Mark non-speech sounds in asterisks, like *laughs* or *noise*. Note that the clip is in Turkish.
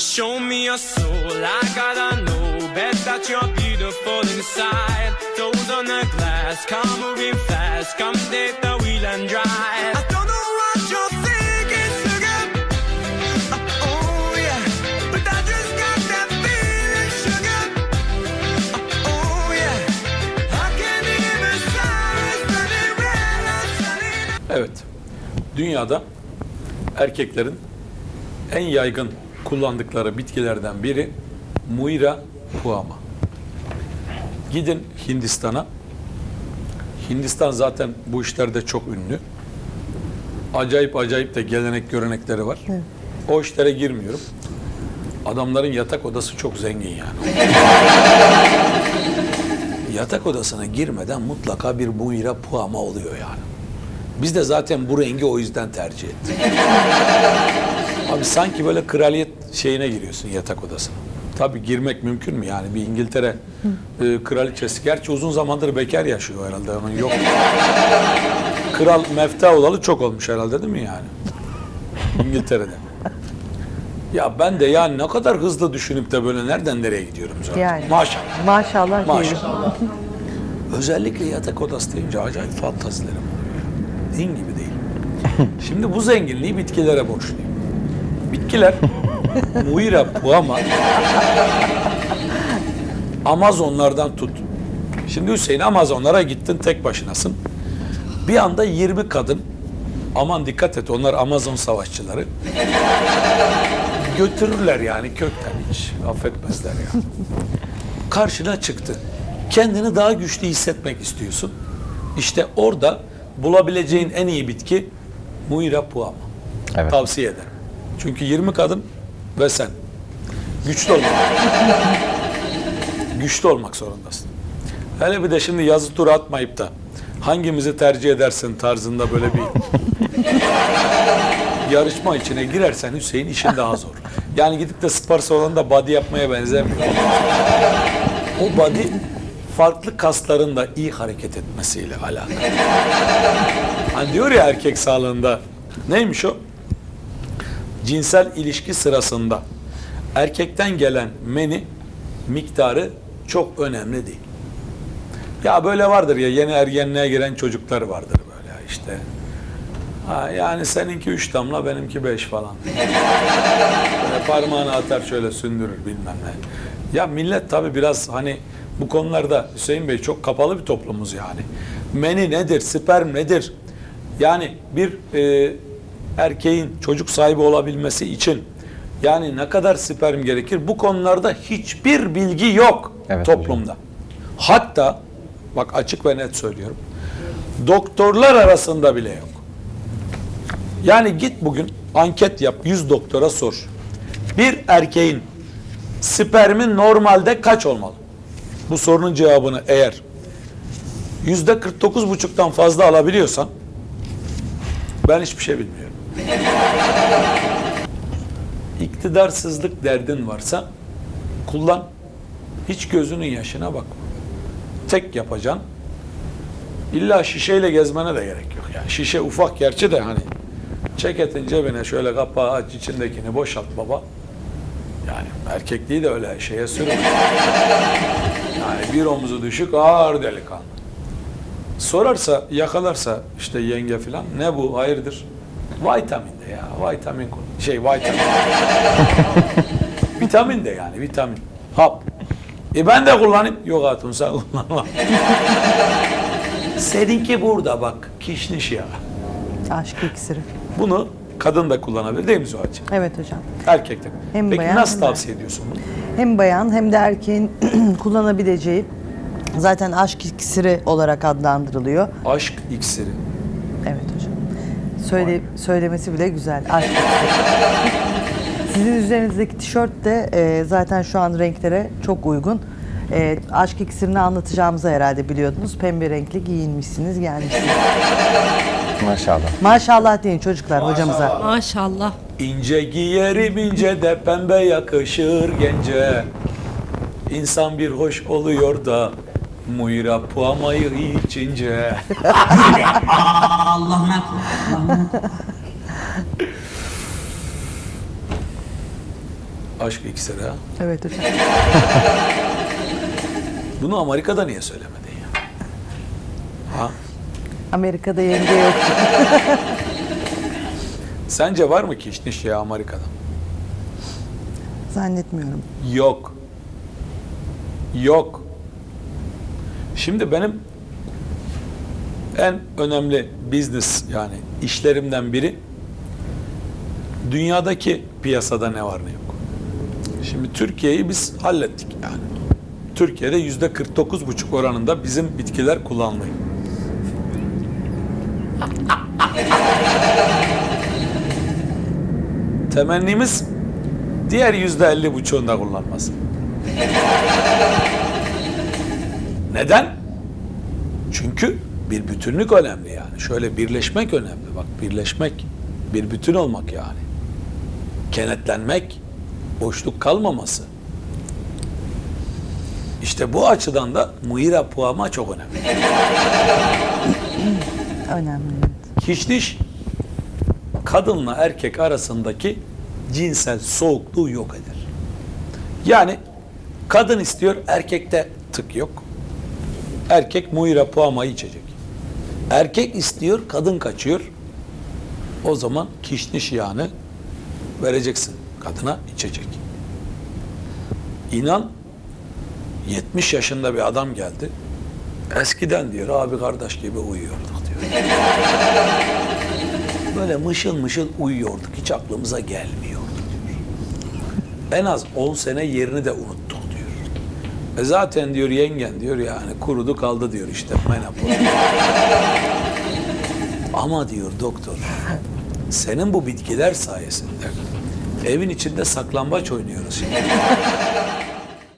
Show me your soul, I gotta know. Bet that you're beautiful inside. Toes on the glass, car moving fast. Come take the wheel and drive. I don't know what you're thinking, sugar. Uh, oh yeah, but I just got that feeling, sugar. Uh, oh yeah, I can hear the sirens running red outside. Evet. Dünyada erkeklerin en yaygın kullandıkları bitkilerden biri Muira puama. Gidin Hindistan'a. Hindistan zaten bu işlerde çok ünlü. Acayip acayip de gelenek görenekleri var. O işlere girmiyorum. Adamların yatak odası çok zengin yani. *laughs* yatak odasına girmeden mutlaka bir Muira puama oluyor yani. Biz de zaten bu rengi o yüzden tercih ettik. *laughs* Abi sanki böyle kraliyet şeyine giriyorsun yatak odasına. Tabii girmek mümkün mü yani bir İngiltere e, kraliçesi. Gerçi uzun zamandır bekar yaşıyor herhalde onun yok. Kral mefta olalı çok olmuş herhalde değil mi yani? İngiltere'de. Ya ben de yani ne kadar hızlı düşünüp de böyle nereden nereye gidiyorum zaten. Yani. Maşallah. Maşallah. Maşallah. Özellikle yatak odası deyince acayip fantazilerim. Din gibi değil. *laughs* Şimdi bu zenginliği bitkilere borçluyum. Bitkiler *laughs* Muira puama Amazonlardan tut. Şimdi Hüseyin Amazonlara gittin tek başınasın. Bir anda 20 kadın aman dikkat et onlar Amazon savaşçıları götürürler yani kökten hiç affetmezler ya. Karşına çıktı. Kendini daha güçlü hissetmek istiyorsun. İşte orada bulabileceğin en iyi bitki Muira puama. Evet. Tavsiye ederim. Çünkü 20 kadın ve sen. Güçlü olmak. güçlü olmak zorundasın. Hele bir de şimdi yazı tura atmayıp da hangimizi tercih edersin tarzında böyle bir yarışma içine girersen Hüseyin işin daha zor. Yani gidip de spor salonunda body yapmaya benzemiyor. O body farklı kasların da iyi hareket etmesiyle alakalı. Hani diyor ya erkek sağlığında neymiş o? Cinsel ilişki sırasında erkekten gelen meni miktarı çok önemli değil. Ya böyle vardır ya yeni ergenliğe giren çocuklar vardır böyle işte. Ha, yani seninki üç damla benimki beş falan. Böyle parmağını atar şöyle sündürür bilmem ne. Ya millet tabi biraz hani bu konularda Hüseyin Bey çok kapalı bir toplumuz yani. Meni nedir, sperm nedir? Yani bir e, erkeğin çocuk sahibi olabilmesi için yani ne kadar sperm gerekir? Bu konularda hiçbir bilgi yok Evet toplumda. Hatta bak açık ve net söylüyorum. Doktorlar arasında bile yok. Yani git bugün anket yap 100 doktora sor. Bir erkeğin spermi normalde kaç olmalı? Bu sorunun cevabını eğer yüzde 49 buçuktan fazla alabiliyorsan ben hiçbir şey bilmiyorum. İktidarsızlık derdin varsa kullan. Hiç gözünün yaşına bakma. Tek yapacaksın. İlla şişeyle gezmene de gerek yok. Yani şişe ufak gerçi de hani ceketin cebine şöyle kapağı aç içindekini boşalt baba. Yani erkekliği de öyle şeye sürme. Yani bir omuzu düşük ağır delikanlı. Sorarsa yakalarsa işte yenge filan ne bu hayırdır? Vitamin de ya vitamin konu. Şey vitamin. *laughs* vitamin de yani vitamin. Hap. E ben de kullanayım. Yok hatun sen kullanma. Seninki burada bak kişniş ya. Aşk iksiri. Bunu kadın da kullanabilir değil mi Zuhal'cığım? Evet hocam. Erkek de. Hem Peki bayan nasıl hem tavsiye ediyorsun bunu? Hem bayan hem de erkeğin *clears throat* kullanabileceği zaten aşk iksiri olarak adlandırılıyor. Aşk iksiri. Evet hocam. Söyle, söylemesi bile güzel. Aşk. Sizin üzerinizdeki tişört de e, zaten şu an renklere çok uygun. E, aşk iksirini anlatacağımızı herhalde biliyordunuz. Pembe renkli giyinmişsiniz, gelmişsiniz. Maşallah. Maşallah deyin çocuklar hocamıza. Maşallah. İnce giyerim ince de pembe yakışır gence. İnsan bir hoş oluyor da Muira puamayı içince. Allah'ına Allah'ına Aşk iksiri ha. Evet hocam. Bunu Amerika'da niye söylemedin ya? Ha? Amerika'da yenge yok. *laughs* Sence var mı kişniş ya Amerika'da? Zannetmiyorum. Yok. Yok. Şimdi benim en önemli business yani işlerimden biri dünyadaki piyasada ne var ne yok. Şimdi Türkiye'yi biz hallettik yani. Türkiye'de yüzde 49,5 oranında bizim bitkiler kullanılıyor. *laughs* Temennimiz diğer yüzde 50 buçuğunda kullanması. Neden? Çünkü bir bütünlük önemli yani. Şöyle birleşmek önemli. Bak birleşmek, bir bütün olmak yani. Kenetlenmek, boşluk kalmaması. İşte bu açıdan da Muira Puama çok önemli. *laughs* Önemli. Kişniş kadınla erkek arasındaki cinsel soğukluğu yok eder. Yani kadın istiyor, erkekte tık yok. Erkek muira puamayı içecek. Erkek istiyor, kadın kaçıyor. O zaman kişniş yağını vereceksin kadına içecek. İnan 70 yaşında bir adam geldi. Eskiden diyor abi kardeş gibi uyuyorduk diyor. *laughs* Böyle mışıl mışıl uyuyorduk. Hiç aklımıza gelmiyordu diyor. En az 10 sene yerini de diyor. E zaten diyor yengen diyor yani kurudu kaldı diyor işte menopoz. *laughs* Ama diyor doktor senin bu bitkiler sayesinde evin içinde saklambaç oynuyoruz şimdi. *laughs*